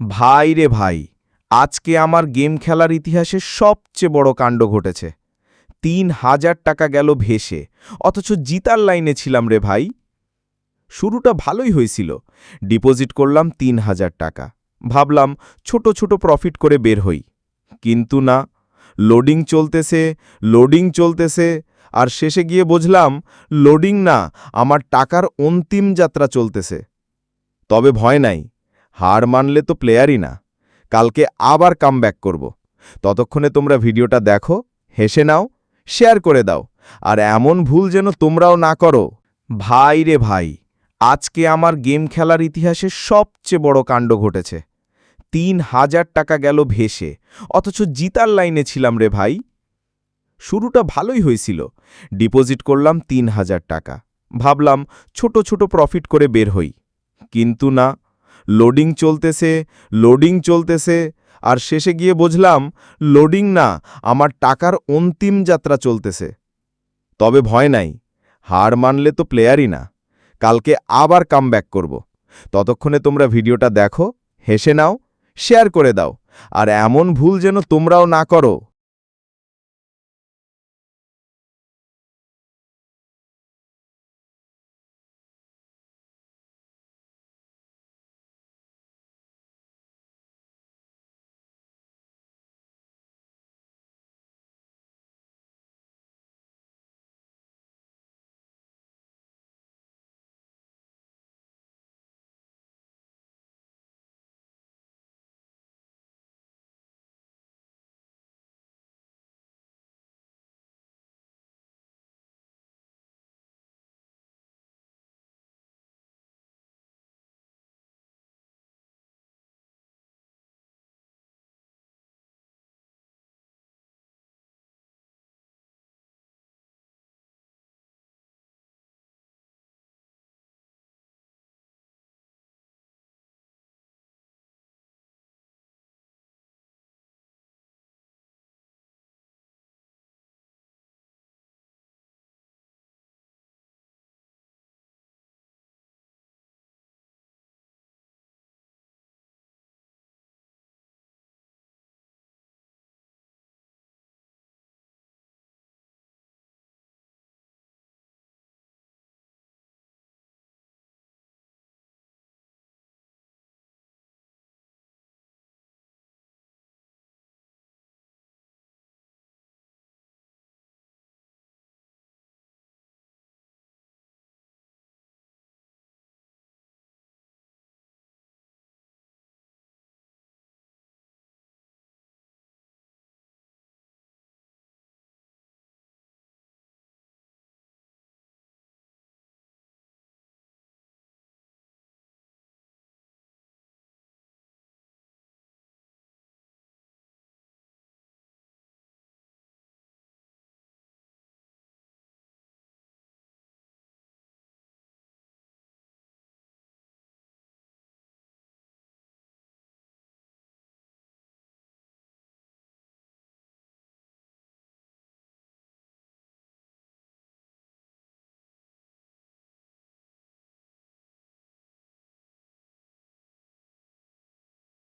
ভাই রে ভাই, আজকে আমার গেম খেলার ইতিহাসে সবচেয়ে বড় কাণ্ড ঘটেছে। তিন হাজার টাকা গেল ভেসে, অথচ জিতার লাইনে ছিলাম রে ভাই। শুরুটা ভালোই হয়েছিল, ডিপোজিট করলাম তিন হাজার টাকা। ভাবলাম ছোট ছোট প্রফিট করে বের হই। কিন্তু না, লোডিং চলতেছে লোডিং চলতেছে, আর শেষে গিয়ে বুঝলাম লোডিং না, আমার টাকার অন্তিম যাত্রা চলতেছে। তবে ভয় নাই হার মানলে তো প্লেয়ারই না। কালকে আবার কামব্যাক করব। ততক্ষণে তোমরা ভিডিওটা দেখো, হেসে নাও শেয়ার করে দাও। আর এমন ভুল যেন তোমরাও না করো। ভাই রে ভাই, আজকে আমার গেম খেলার ইতিহাসে সবচেয়ে বড় কাণ্ড ঘটেছে। তিন হাজার টাকা গেল ভেসে, অথচ জিতার লাইনে ছিলাম রে ভাই। শুরুটা ভালোই হয়েছিল। ডিপোজিট করলাম তিন হাজার টাকা। ভাবলাম ছোট ছোট প্রফিট করে বের হই। কিন্তু না লোডিং চলতেছে লোডিং চলতেছে। আর শেষে গিয়ে বুঝলাম, লোডিং না, আমার টাকার অন্তিম যাত্রা চলতেছে। তবে ভয় নাই, হার মানলে তো প্লেয়ারই না। কালকে আবার কামব্যাক করব। ততক্ষণে তোমরা ভিডিওটা দেখো, হেসে নাও, শেয়ার করে দাও। আর এমন ভুল যেন তোমরাও না করো।